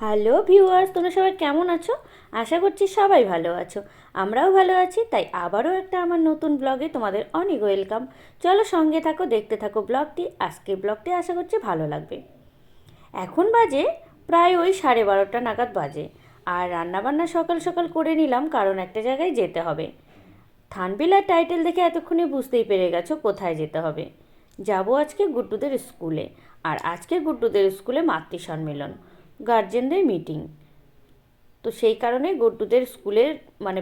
Hello viewers, তোমরা সবাই কেমন আছো? আশা করছি সবাই ভালো আছো। আমরাও ভালো আছি, তাই আবারও একটা আমার নতুন ব্লগে তোমাদের অনেক ওয়েলকাম। চলো সঙ্গে থাকো, দেখতে থাকো ব্লগটি। আজকের ব্লগটি আশা করছি ভালো লাগবে। এখন বাজে প্রায় ওই সাড়ে বারোটা নাগাদ বাজে। আর রান্নাবান্না সকাল সকাল করে নিলাম, কারণ একটা জায়গায় যেতে হবে। থানবিলার টাইটেল দেখে এতক্ষণে বুঝতেই পেরে গেছো কোথায় যেতে হবে। যাব আজকে গুড্ডুদের স্কুলে। আর আজকে গুড্ডুদের স্কুলে মাতৃ সম্মেলন গার্জেনদের মিটিং। তো সেই কারণে গুড্ডুদের স্কুলের মানে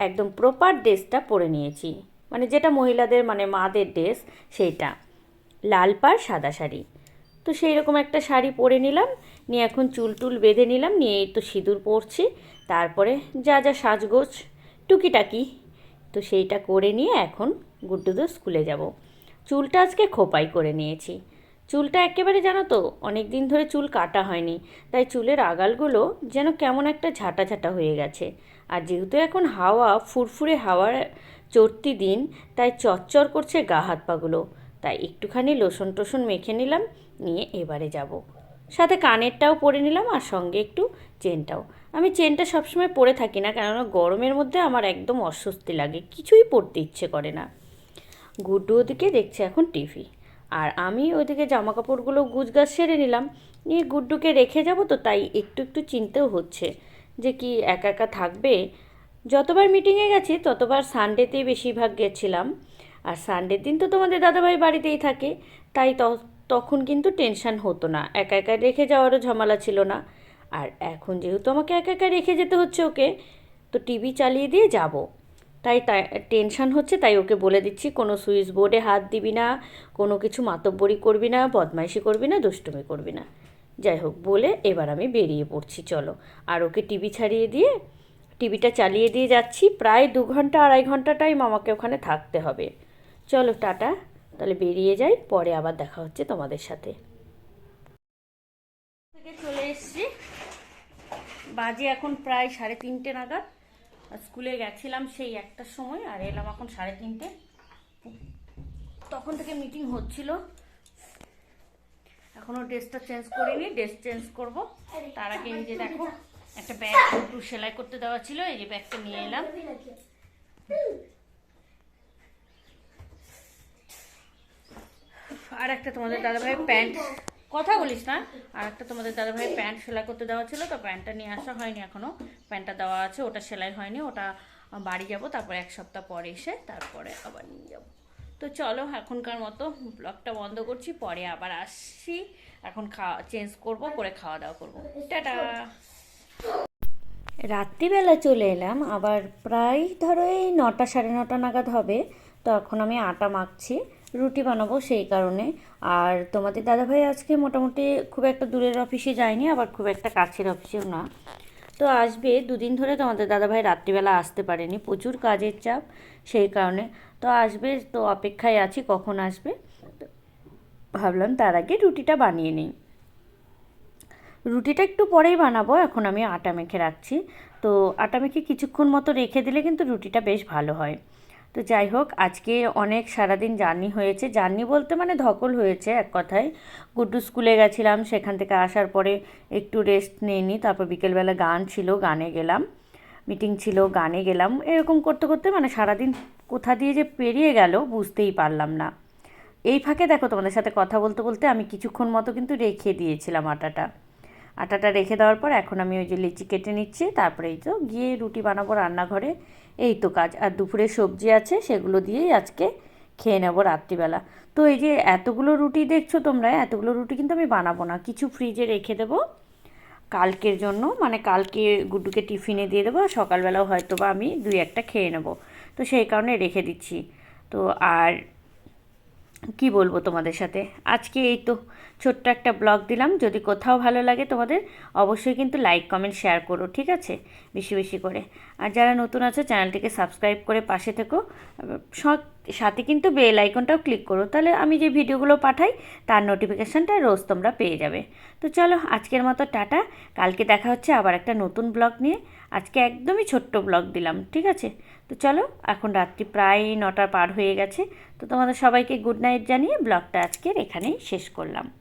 একদম প্রপার ড্রেসটা পরে নিয়েছি। মানে যেটা মহিলাদের মানে মাদের ড্রেস, সেইটা। লাল পাড়, সাদা শাড়ি। তো সেই রকম একটা শাড়ি পরে নিলাম, নিয়ে এখন চুল টুল বেঁধে নিলাম, নিয়ে এই তো সিঁদুর পরছি। তারপরে যা যা সাজগোজ টুকিটাকি, তো সেইটা করে নিয়ে এখন গুড্ডুদের স্কুলে যাব। চুলটা আজকে খোপাই করে নিয়েছি। চুলটা একেবারে জানো তো অনেক দিন ধরে চুল কাটা হয়নি। তাই চুলের আগালগুলো যেন কেমন একটা ঝাঁটা ঝাঁটা হয়ে গেছে। আর যেহেতু এখন হাওয়া, ফুরফুরে হাওয়ার চড়তি দিন, তাই চচ্চর করছে গা হাত পাগুলো তাই একটুখানি লোশন টোসন মেখে নিলাম, নিয়ে এবারে যাব। সাথে কানেরটাও পরে নিলাম আর সঙ্গে একটু চেনটাও। আমি চেনটা সবসময় পরে থাকি না, কেননা গরমের মধ্যে আমার একদম অস্বস্তি লাগে, কিছুই পরতে ইচ্ছে করে না। গুড্ডু ওদিকে দেখছে এখন টিভি। আর আমি ওইদিকে জামা কাপড়গুলো গুজগাছ সেরে নিলাম। নিয়ে গুড্ডুকে রেখে যাব তো, তাই একটু একটু চিনতেও হচ্ছে যে কি একা একা থাকবে। যতবার মিটিংয়ে গেছি, ততবার সানডেতেই বেশিরভাগ গেছিলাম। আর সানডের দিন তো তোমাদের দাদাভাই বাড়িতেই থাকে, তাই তখন কিন্তু টেনশন হতো না। একা একা রেখে যাওয়ারও ঝামেলা ছিল না। আর এখন যেহেতু আমাকে একা একা রেখে যেতে হচ্ছে ওকে, তো টিভি চালিয়ে দিয়ে যাব। তাই তাই, টেনশন হচ্ছে, তাই ওকে বলে দিচ্ছি, কোনো সুইচ বোর্ডে হাত দিবি না, কোনো কিছু মাতব্বরি করবি না, বদমাইশি করবি না, দুষ্টুমি করবি না। যাই হোক, বলে এবার আমি বেরিয়ে পড়ছি, চলো। আর ওকে টিভি ছাড়িয়ে দিয়ে, টিভিটা চালিয়ে দিয়ে যাচ্ছি, প্রায় দু ঘণ্টা, আড়াই ঘণ্টা টাইম আমাকে ওখানে থাকতে হবে। চলো, টাটা। তাহলে বেরিয়ে যাই, পরে আবার দেখা হচ্ছে তোমাদের সাথে। থেকে চলে এসছি। বাজে এখন প্রায় সাড়ে তিনটে নাগাদ। স্কুলে গেছিলাম সেই একটার সময়, আর এলাম এখন সাড়ে তিনটে। তখন থেকে মিটিং হচ্ছিল। এখনও ড্রেসটা চেঞ্জ করিনি ড্রেস চেঞ্জ করব। তার আগে নিজে দেখো, একটা ব্যাগ একটু সেলাই করতে দেওয়া ছিল, এই যে ব্যাগটা নিয়ে এলাম। আর একটা তোমাদের দাদাভাই প্যান্ট কথা বলিস না। আর একটা তোমাদের দাদা ভাই প্যান্ট সেলাই করতে দেওয়া ছিল, তো প্যান্টটা নিয়ে আসা হয়নি এখনও। প্যান্টটা দেওয়া আছে, ওটা সেলাই হয়নি, ওটা বাড়ি যাব, তারপরে এক সপ্তাহ পরে এসে তারপরে আবার নিয়ে যাব। তো চলো, এখনকার মতো ব্লগটা বন্ধ করছি, পরে আবার আসছি। এখন খাওয়া, চেঞ্জ করব করে খাওয়া দাওয়া করব। টাটা! রাত্রিবেলা চলে এলাম, আবার প্রায় ধরো এই নটা সাড়ে নটা নাগাদ হবে, তো এখন আমি আটা মাখছি। রুটি বানাবো সেই কারণে। আর তোমাদের দাদাভাই আজকে মোটামুটি খুব একটা দূরের অফিসে যায়নি, আবার খুব একটা কাছের অফিসেও না। তো আসবে, দুদিন ধরে তোমাদের দাদাভাই রাত্রিবেলা আসতে পারেনি, প্রচুর কাজের চাপ সেই কারণে। তো আসবে, তো অপেক্ষায় আছি, কখন আসবে? ভাবলাম তার আগে রুটিটা বানিয়ে নিই। রুটিটা একটু পরেই বানাবো, এখন আমি আটা মেখে রাখছি। তো আটা মেখে কিছুক্ষণ মতো রেখে দিলে কিন্তু রুটিটা বেশ ভালো হয়। তো যাই হোক, আজকে অনেক সারাদিন জার্নি হয়েছে। জার্নি বলতে মানে ধকল হয়েছে এক কথায়। গুড্ডু স্কুলে গেছিলাম, সেখান থেকে আসার পরে একটু রেস্ট নিইনি তারপর বিকেলবেলা গান ছিল, গানে গেলাম। মিটিং ছিল, গানে গেলাম। এরকম করতে করতে মানে সারাদিন কোথা দিয়ে যে পেরিয়ে গেল বুঝতেই পারলাম না। এই ফাঁকে দেখো তোমাদের সাথে কথা বলতে বলতে আমি কিছুক্ষণ মতো কিন্তু রেখে দিয়েছিলাম আটাটা। আটাটা রেখে দেওয়ার পর এখন আমি ওই যে লিচি কেটে নিচ্ছি। তারপরে এই তো গিয়ে রুটি বানাবো রান্নাঘরে। এই তো কাজ। আর দুপুরে সবজি আছে, সেগুলো দিয়েই আজকে খেয়ে নেব রাত্রিবেলা। তো এই যে এতগুলো রুটি দেখছ তোমরা, এতগুলো রুটি কিন্তু আমি বানাবো না। কিছু ফ্রিজে রেখে দেবো কালকের জন্য। মানে কালকে গুড্ডুকে টিফিনে দিয়ে দেবো আর সকালবেলাও হয়তো বা আমি দুই একটা খেয়ে নেব। তো সেই কারণে রেখে দিচ্ছি। তো আর কি বলব তোমাদের সাথে? আজকে এই তো ছোট্ট একটা ব্লগ দিলাম। যদি কোথাও ভালো লাগে তোমাদের, অবশ্যই কিন্তু লাইক, কমেন্ট, শেয়ার করো, ঠিক আছে? বেশি বেশি করে। আর যারা নতুন আছো, চ্যানেলটিকে সাবস্ক্রাইব করে পাশে থেকো। সাথে কিন্তু বেল আইকনটাও ক্লিক করো। তাহলে আমি যে ভিডিওগুলো পাঠাই, তার নোটিফিকেশানটা রোজ তোমরা পেয়ে যাবে। তো চলো, আজকের মতো টাটা। কালকে দেখা হচ্ছে আবার একটা নতুন ব্লগ নিয়ে। আজকে একদমই ছোট্ট ব্লগ দিলাম, ঠিক আছে? তো চলো, এখন রাত্রি প্রায় নটা পার হয়ে গেছে। তো তোমাদের সবাইকে গুড নাইট জানিয়ে ব্লগটা আজকের এখানেই শেষ করলাম।